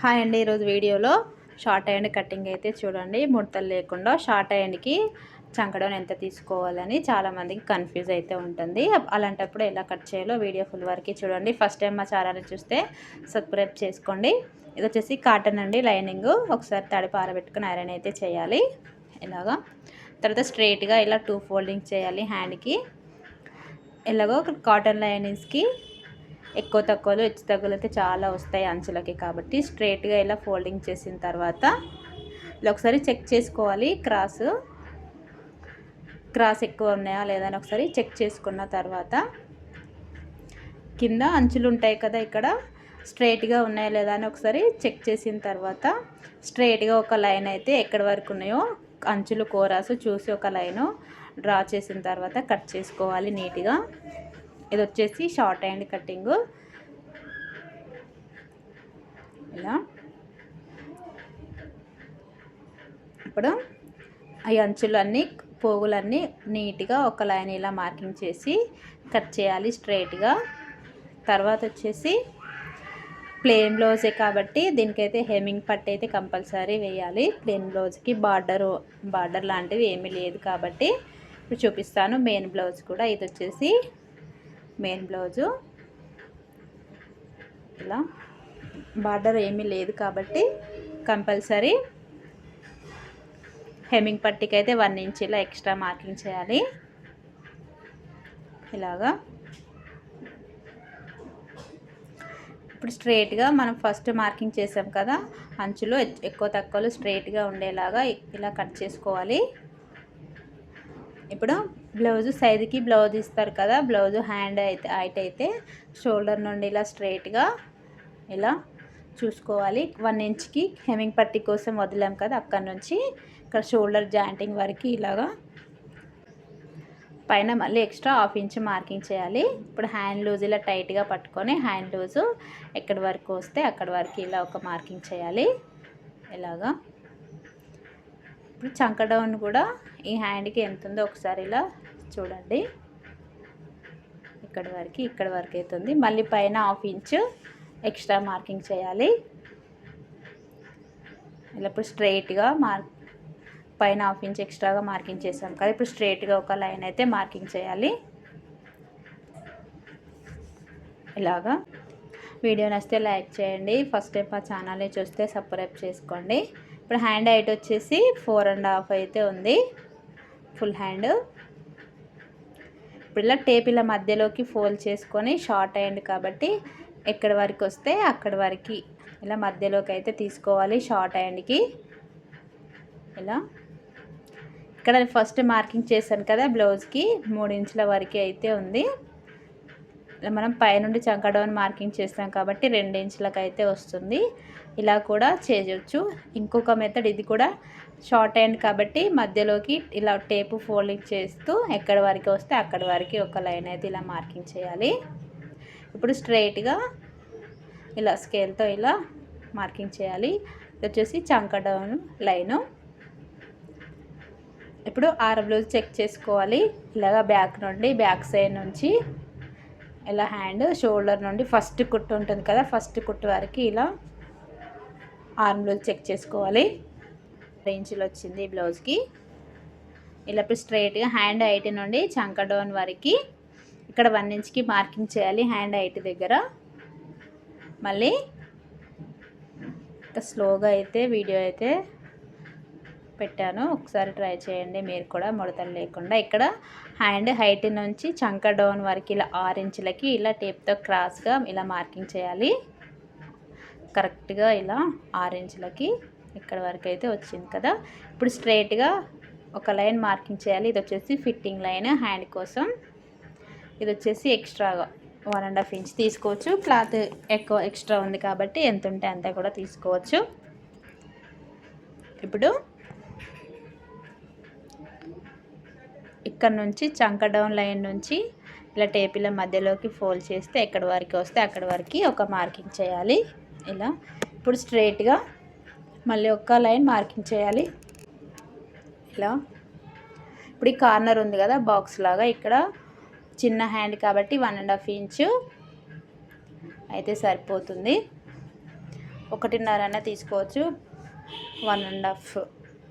Hi అండి ఈరోజు వీడియోలో షార్ట్ హ్యాండ్ కటింగ్ అయితే చూడండి. ముడతలు లేకుండా షార్ట్ హ్యాండ్కి చంకడం ఎంత తీసుకోవాలని చాలామందికి కన్ఫ్యూజ్ అయితే ఉంటుంది. అలాంటప్పుడు ఎలా కట్ చేయాలో వీడియో ఫుల్ వరకు చూడండి. ఫస్ట్ టైం మా ఛానల్ని చూస్తే సబ్స్క్రైబ్ చేసుకోండి. ఇది వచ్చేసి కాటన్ అండి లైనింగ్. ఒకసారి తడి పారబెట్టుకుని ఐరన్ అయితే చేయాలి. ఇలాగా. తర్వాత స్ట్రైట్గా ఇలా టూ ఫోల్డింగ్ చేయాలి హ్యాండ్కి. ఎలాగో కాటన్ లైనింగ్స్కి ఎక్కువ తక్కువలు హెచ్చు తగ్గులు అయితే చాలా వస్తాయి అంచులకి కాబట్టి స్ట్రైట్గా ఇలా ఫోల్డింగ్ చేసిన తర్వాత ఇలా ఒకసారి చెక్ చేసుకోవాలి క్రాస్. క్రాస్ ఎక్కువ ఉన్నాయా లేదా అని ఒకసారి చెక్ చేసుకున్న తర్వాత కింద అంచులు ఉంటాయి కదా ఇక్కడ స్ట్రైట్గా ఉన్నాయా లేదా అని ఒకసారి చెక్ చేసిన తర్వాత స్ట్రైట్గా ఒక లైన్ అయితే ఎక్కడి వరకు ఉన్నాయో అంచులు కోరాసు చూసి ఒక లైను డ్రా చేసిన తర్వాత కట్ చేసుకోవాలి నీట్గా. ఇది వచ్చేసి షార్ట్ హ్యాండ్ కటింగ్ ఇలా. ఇప్పుడు ఈ అంచులన్నీ పోగులన్నీ నీట్గా ఒక లైన్ ఇలా మార్కింగ్ చేసి కట్ చేయాలి స్ట్రైట్గా తర్వాత వచ్చేసి ప్లెయిన్ బ్లౌజే కాబట్టి దీనికైతే హెమింగ్ పట్టు అయితే కంపల్సరీ వేయాలి. ప్లెయిన్ బ్లౌజ్కి బార్డర్ బార్డర్ లాంటివి ఏమీ లేదు కాబట్టి ఇప్పుడు చూపిస్తాను. మెయిన్ బ్లౌజ్ కూడా ఇది వచ్చేసి మెయిన్ బ్లౌజు. ఇలా. బార్డర్ ఏమీ లేదు కాబట్టి కంపల్సరీ హెమ్మింగ్ పట్టికి అయితే వన్ ఇంచ్ ఇలా ఎక్స్ట్రా మార్కింగ్ చేయాలి. ఇలాగా. ఇప్పుడు స్ట్రైట్గా మనం ఫస్ట్ మార్కింగ్ చేసాం కదా అంచులో ఎక్కువ తక్కువలు స్ట్రైట్గా ఉండేలాగా ఇలా కట్ చేసుకోవాలి. ఇప్పుడు బ్లౌజ్ సైడ్కి బ్లౌజ్ ఇస్తారు కదా బ్లౌజ్ హ్యాండ్ అయితే హైట్ అయితే షోల్డర్ నుండి ఇలా స్ట్రైట్గా ఇలా చూసుకోవాలి. వన్ ఇంచ్కి హెమింగ్ పట్టి కోసం వదిలాం కదా అక్కడ నుంచి ఇక్కడ షోల్డర్ జాయింటింగ్ వరకు ఇలాగా. పైన మళ్ళీ ఎక్స్ట్రా హాఫ్ ఇంచ్ మార్కింగ్ చేయాలి. ఇప్పుడు హ్యాండ్ లూజ్ ఇలా టైట్గా పట్టుకొని హ్యాండ్ లూజు ఎక్కడి వరకు వస్తే అక్కడి వరకు ఇలా ఒక మార్కింగ్ చేయాలి. ఇలాగా. ఇప్పుడు చంక డౌన్ కూడా ఈ హ్యాండ్కి ఎంత ఉందో ఒకసారి ఇలా చూడండి. ఇక్కడ వరకు ఇక్కడ వరకు అవుతుంది. మళ్ళీ పైన హాఫ్ ఇంచ్ ఎక్స్ట్రా మార్కింగ్ చేయాలి. ఇలా ఇప్పుడు స్ట్రైట్గా మార్క్ పైన హాఫ్ ఇంచ్ ఎక్స్ట్రాగా మార్కింగ్ చేసాం కదా ఇప్పుడు స్ట్రైట్గా ఒక లైన్ అయితే మార్కింగ్ చేయాలి. ఇలాగా. వీడియో నచ్చితే లైక్ చేయండి. ఫస్ట్ టైం మా ఛానల్ని చూస్తే సబ్స్క్రైబ్ చేసుకోండి. ఇప్పుడు హ్యాండ్ హైట్ వచ్చేసి ఫోర్ అండ్ హాఫ్ అయితే ఉంది. Full hand. ఇప్పుడు ఇలా టేప్ ఇలా మధ్యలోకి ఫోల్డ్ చేసుకొని షార్ట్ అయ్యండి కాబట్టి ఎక్కడి వరకు వస్తే అక్కడి వరకు ఇలా మధ్యలోకి అయితే తీసుకోవాలి షార్ట్ హ్యాండ్కి. ఇలా. ఇక్కడ ఫస్ట్ మార్కింగ్ చేశాను కదా బ్లౌజ్కి మూడు ఇంచుల వరకు అయితే ఉంది. మనం పైనుండి చంకడౌన్ మార్కింగ్ చేస్తాం కాబట్టి రెండు ఇంచులకు అయితే వస్తుంది. ఇలా కూడా చేయవచ్చు ఇంకొక మెథడ్ ఇది కూడా షార్ట్ హ్యాండ్ కాబట్టి మధ్యలోకి ఇలా టేపు ఫోల్డింగ్ చేస్తూ ఎక్కడి వరకు వస్తే అక్కడి వరకు ఒక లైన్ అయితే ఇలా మార్కింగ్ చేయాలి. ఇప్పుడు స్ట్రైట్గా ఇలా స్కేల్తో ఇలా మార్కింగ్ చేయాలి. ఇది వచ్చేసి చంక డౌన్ లైను. ఇప్పుడు ఆర్ బ్లౌజ్ చెక్ చేసుకోవాలి. ఇలాగా బ్యాక్ నుండి బ్యాక్ సైడ్ నుంచి ఇలా హ్యాండ్ షోల్డర్ నుండి ఫస్ట్ కుట్టు ఉంటుంది కదా ఫస్ట్ కుట్టు వరకు ఇలా ఆర్మ్ చెక్ చేసుకోవాలి. రేంజ్లో వచ్చింది బ్లౌజ్కి. ఇలా ఇప్పుడు స్ట్రైట్గా హ్యాండ్ హైట్ నుండి చంక డౌన్ వరకు ఇక్కడ వన్ ఇంచ్కి మార్కింగ్ చేయాలి హ్యాండ్ హైట్ దగ్గర. మళ్ళీ ఇంకా స్లోగా అయితే వీడియో అయితే పెట్టాను. ఒకసారి ట్రై చేయండి. మీరు కూడా ముడతలు లేకుండా. ఇక్కడ హ్యాండ్ హైట్ నుంచి చంక డౌన్ వరకు ఇలా ఆరు ఇంచులకి ఇలా టేప్తో క్రాస్గా ఇలా మార్కింగ్ చేయాలి. కరెక్ట్గా ఇలా ఆరు ఇంచులకి ఇక్కడ వరకు అయితే వచ్చింది కదా. ఇప్పుడు స్ట్రైట్గా ఒక లైన్ మార్కింగ్ చేయాలి. ఇది వచ్చేసి ఫిట్టింగ్ లైన్ హ్యాండ్ కోసం. ఇది వచ్చేసి ఎక్స్ట్రాగా వన్ అండ్ హాఫ్ ఇంచ్ తీసుకోవచ్చు. క్లాత్ ఎక్కువ ఎక్స్ట్రా ఉంది కాబట్టి ఎంత ఉంటే అంత కూడా తీసుకోవచ్చు. ఇప్పుడు ఇక్కడ నుంచి చంక డౌన్ లైన్ నుంచి ఇలా టేపీల మధ్యలోకి ఫోల్డ్ చేస్తే ఎక్కడి వరకు వస్తే అక్కడి వరకు ఒక మార్కింగ్ చేయాలి. ఇలా ఇప్పుడు స్ట్రైట్గా మళ్ళీ ఒక్క లైన్ మార్కింగ్ చేయాలి. ఇలా ఇప్పుడు ఈ కార్నర్ ఉంది కదా బాక్స్ లాగా ఇక్కడ చిన్న హ్యాండ్ కాబట్టి వన్ అండ్ హాఫ్ ఇంచు అయితే సరిపోతుంది. ఒకటిన్నర అయినా తీసుకోవచ్చు. వన్ అండ్ హాఫ్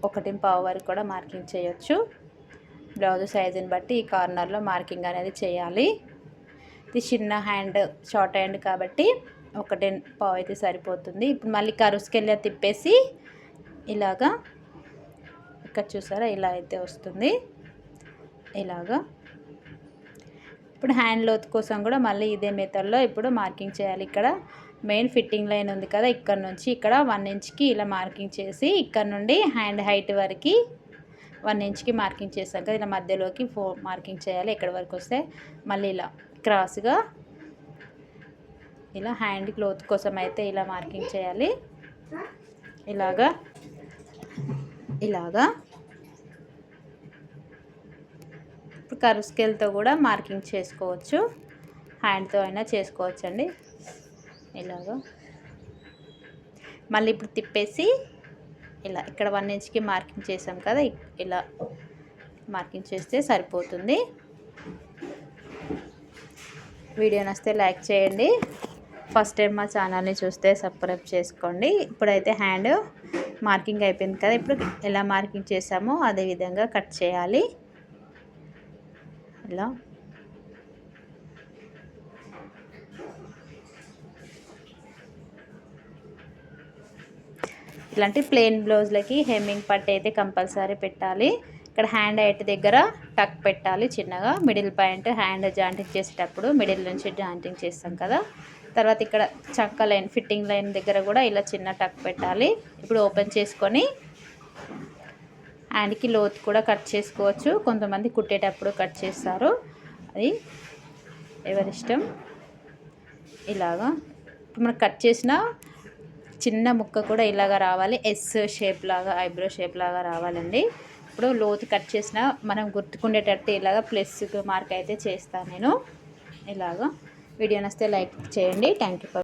ఒకటి పావు వరకు కూడా మార్కింగ్ చేయొచ్చు. బ్లౌజ్ సైజుని బట్టి ఈ కార్నర్లో మార్కింగ్ అనేది చేయాలి. ఇది చిన్న హ్యాండ్ షార్ట్ హ్యాండ్ కాబట్టి ఒకటి పావు అయితే సరిపోతుంది. ఇప్పుడు మళ్ళీ కరుసుకెళ్ళి తిప్పేసి ఇలాగా ఇక్కడ చూసారా? ఇలా అయితే వస్తుంది. ఇలాగా. ఇప్పుడు హ్యాండ్ లోత్ కోసం కూడా మళ్ళీ ఇదే మెథడ్లో ఇప్పుడు మార్కింగ్ చేయాలి. ఇక్కడ మెయిన్ ఫిట్టింగ్ లైన్ ఉంది కదా ఇక్కడ నుంచి ఇక్కడ వన్ ఇంచ్కి ఇలా మార్కింగ్ చేసి ఇక్కడ నుండి హ్యాండ్ హైట్ వరకు వన్ ఇంచ్కి మార్కింగ్ చేసాం కదా ఇలా మధ్యలోకి ఫో మార్కింగ్ చేయాలి ఎక్కడి వరకు వస్తే మళ్ళీ ఇలా క్రాస్గా ఇలా హ్యాండ్ క్లోత్ కోసం అయితే ఇలా మార్కింగ్ చేయాలి. ఇలాగా ఇలాగా. ఇప్పుడు కర్వ్ స్కేల్తో కూడా మార్కింగ్ చేసుకోవచ్చు. హ్యాండ్తో అయినా చేసుకోవచ్చండి. ఇలాగా. మళ్ళీ ఇప్పుడు తిప్పేసి ఇలా ఇక్కడ వన్ ఇంచ్కి మార్కింగ్ చేసాం కదా ఇలా మార్కింగ్ చేస్తే సరిపోతుంది. వీడియో నస్తే లైక్ చేయండి. ఫస్ట్ టైం మా ఛానల్ని చూస్తే సబ్స్క్రైబ్ చేసుకోండి. ఇప్పుడైతే హ్యాండ్ మార్కింగ్ అయిపోయింది కదా ఇప్పుడు ఎలా మార్కింగ్ చేసామో అదే విధంగా కట్ చేయాలి. ఇలా. ఇలాంటి ప్లెయిన్ బ్లౌజ్లకి హెమ్మింగ్ పట్టు అయితే కంపల్సరీ పెట్టాలి. ఇక్కడ హ్యాండ్ హైట్ దగ్గర టక్ పెట్టాలి చిన్నగా. మిడిల్ పాయింట్ హ్యాండ్ జాయింటింగ్ చేసేటప్పుడు మిడిల్ నుంచి జాయింటింగ్ చేస్తాం కదా. తర్వాత ఇక్కడ చక్క లైన్ ఫిట్టింగ్ లైన్ దగ్గర కూడా ఇలా చిన్న టక్ పెట్టాలి. ఇప్పుడు ఓపెన్ చేసుకొని హ్యాండ్కి లోతు కూడా కట్ చేసుకోవచ్చు. కొంతమంది కుట్టేటప్పుడు కట్ చేస్తారు. అది ఎవరిష్టం ఇలాగా. ఇప్పుడు మనం కట్ చేసిన చిన్న ముక్క కూడా ఇలాగా రావాలి. ఎస్ షేప్ లాగా ఐబ్రో షేప్ లాగా రావాలండి. ఇప్పుడు లోతు కట్ చేసిన మనం గుర్తుకుండేటట్టు ఇలాగ ప్లస్ మార్క్ అయితే చేస్తాను నేను. ఇలాగా. వీడియో నస్తే లైక్ చేయండి. Thank you